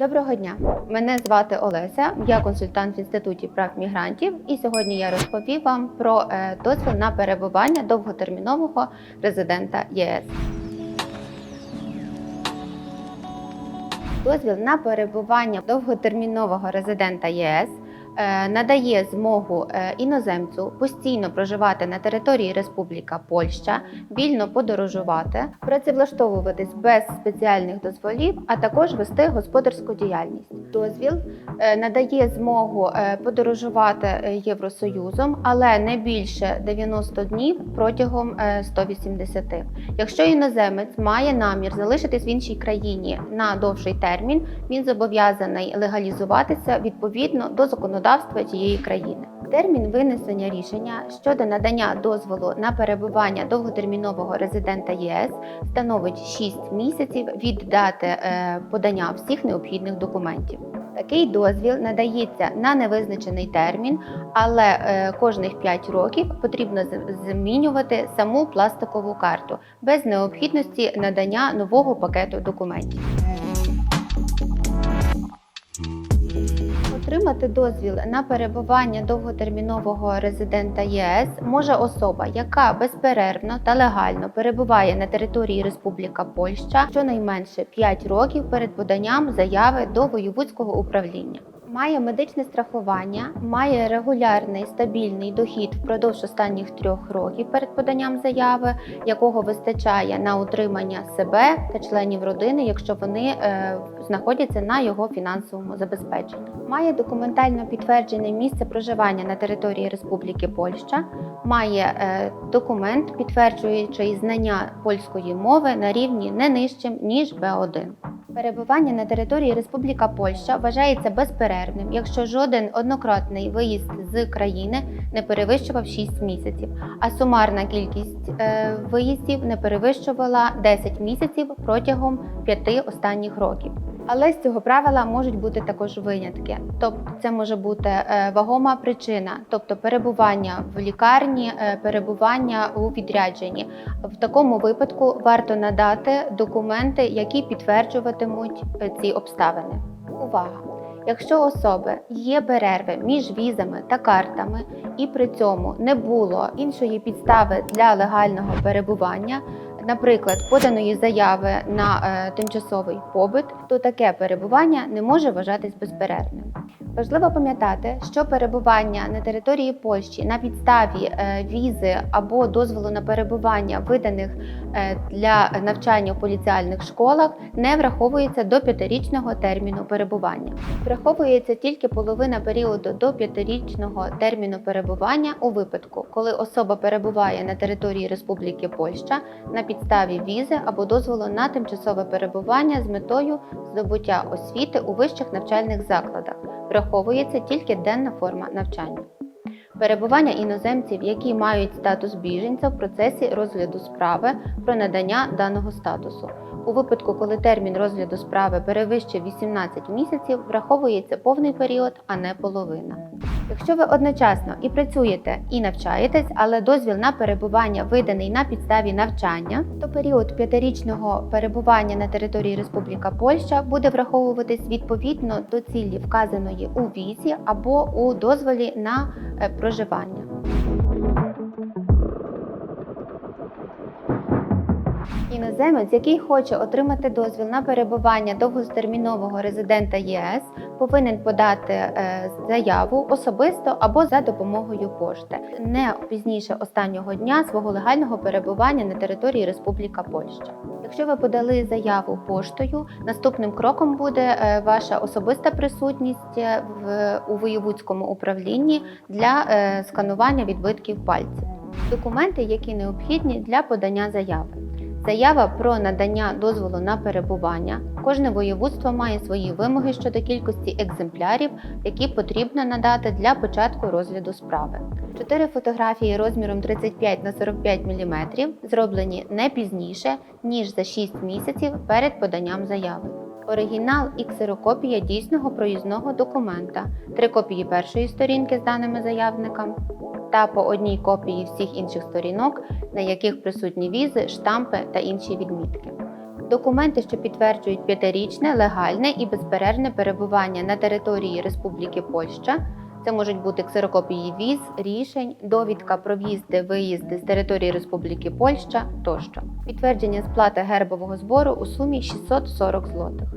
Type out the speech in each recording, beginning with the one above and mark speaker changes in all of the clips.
Speaker 1: Доброго дня, мене звати Олеся. Я консультант в інституті прав мігрантів, і сьогодні я розповім вам про е, дозвіл на перебування довготермінового резидента ЄС. Дозвіл на перебування довготермінового резидента єС надає змогу е, іноземцю постійно проживати на території Республіка Польща, вільно подорожувати, працевлаштовуватись без спеціальних дозволів, а також вести господарську діяльність. Дозвіл е, надає змогу е, подорожувати е, Євросоюзом, але не більше 90 днів протягом е, 180. Якщо іноземець має намір залишитись в іншій країні на довший термін, він зобов'язаний легалізуватися відповідно до законодавства тієї країни. Термін винесення рішення щодо надання дозволу на перебування довготермінового резидента ЄС становить 6 місяців від дати е, подання всіх необхідних документів. Такий дозвіл надається на невизначений термін, але е, кожних 5 років потрібно змінювати саму пластикову карту без необхідності надання нового пакету документів. Отримати дозвіл на перебування довготермінового резидента ЄС може особа, яка безперервно та легально перебуває на території Республіка Польща щонайменше 5 років перед поданням заяви до воєвудського управління. Має медичне страхування, має регулярний стабільний дохід впродовж останніх трьох років перед поданням заяви, якого вистачає на утримання себе та членів родини, якщо вони е, знаходяться на його фінансовому забезпеченні. Має документально підтверджене місце проживання на території Республіки Польща, має е, документ, підтверджуючий знання польської мови на рівні не нижчим ніж Б1. Перебування на території Республіка Польща вважається безперервним, якщо жоден однократний виїзд з країни не перевищував 6 місяців, а сумарна кількість е, виїздів не перевищувала 10 місяців протягом 5 останніх років. Але з цього правила можуть бути також винятки. Тобто, це може бути е, вагома причина, тобто перебування в лікарні, е, перебування у відрядженні. В такому випадку варто надати документи, які підтверджуватимуть е, ці обставини. Увага! Якщо особи є перерви між візами та картами, і при цьому не було іншої підстави для легального перебування, наприклад, поданої заяви на е, тимчасовий побит, то таке перебування не може вважатись безперервним. Важливо пам'ятати, що перебування на території Польщі на підставі е, візи або дозволу на перебування, виданих е, для навчання в поліціальних школах, не враховується до п'ятирічного терміну перебування. Враховується тільки половина періоду до п'ятирічного терміну перебування у випадку, коли особа перебуває на території Республіки Польща на підставі візи або дозволу на тимчасове перебування з метою здобуття освіти у вищих навчальних закладах. Враховується тільки денна форма навчання. Перебування іноземців, які мають статус біженця в процесі розгляду справи про надання даного статусу. У випадку, коли термін розгляду справи перевищує 18 місяців, враховується повний період, а не половина. Якщо ви одночасно і працюєте, і навчаєтесь, але дозвіл на перебування виданий на підставі навчання, то період п'ятирічного перебування на території Республіка Польща буде враховуватись відповідно до цілі, вказаної у візі або у дозволі на е, проживання. Іноземець, який хоче отримати дозвіл на перебування довготермінового резидента ЄС, повинен подати е, заяву особисто або за допомогою пошти не пізніше останнього дня свого легального перебування на території Республіка Польща. Якщо ви подали заяву поштою, наступним кроком буде е, ваша особиста присутність е, в у воєвудському управлінні для сканування відбитків пальців. Документи, які необхідні для подання заяви. Заява про надання дозволу на перебування. Кожне воєводство має свої вимоги щодо кількості екземплярів, які потрібно надати для початку розгляду справи. Чотири фотографії розміром 35 на 45 мм зроблені не пізніше, ніж за 6 місяців перед поданням заяви. Оригінал і ксерокопія дійсного проїзного документа, три копії першої сторінки з даними заявника, та по одній копії всіх інших сторінок, на яких присутні візи, штампи та інші відмітки. Документи, що підтверджують п'ятирічне, легальне і безперервне перебування на території Республіки Польща. Це можуть бути ксерокопії віз, рішень, довідка про в'їзди, виїзди з території Республіки Польща тощо. Підтвердження сплати гербового збору у сумі 640 злотих.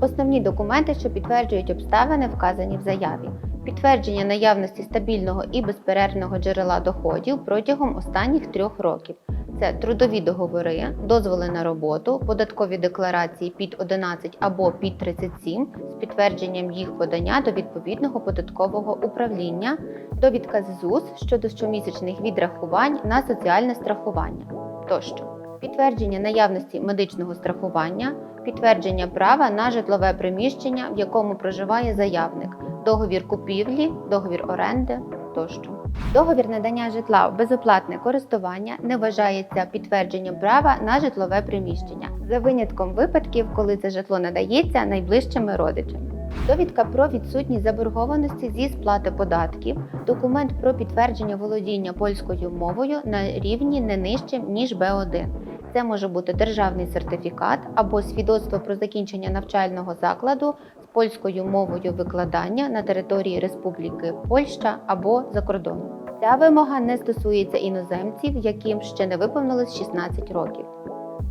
Speaker 1: Основні документи, що підтверджують обставини, вказані в заяві. Підтвердження наявності стабільного і безперервного джерела доходів протягом останніх трьох років. Це трудові договори, дозволи на роботу, податкові декларації під 11 або під 37 з підтвердженням їх подання до відповідного податкового управління, довідка ЗУС щодо щомісячних відрахувань на соціальне страхування тощо. Підтвердження наявності медичного страхування, підтвердження права на житлове приміщення, в якому проживає заявник, договір купівлі, договір оренди тощо. Договір надання житла в безоплатне користування не вважається підтвердженням права на житлове приміщення за винятком випадків, коли це житло надається найближчими родичами. Довідка про відсутність заборгованості зі сплати податків, документ про підтвердження володіння польською мовою на рівні не нижчим ніж Б1. Це може бути державний сертифікат або свідоцтво про закінчення навчального закладу польською мовою викладання на території Республіки Польща або за кордоном. Ця вимога не стосується іноземців, яким ще не виповнилось 16 років.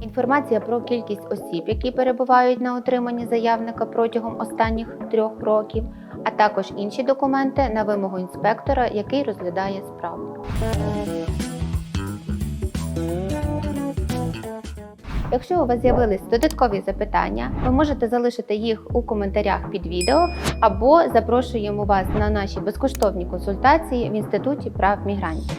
Speaker 1: Інформація про кількість осіб, які перебувають на отриманні заявника протягом останніх трьох років, а також інші документи на вимогу інспектора, який розглядає справу. Якщо у вас з'явились додаткові запитання, ви можете залишити їх у коментарях під відео або запрошуємо вас на наші безкоштовні консультації в Інституті прав мігрантів.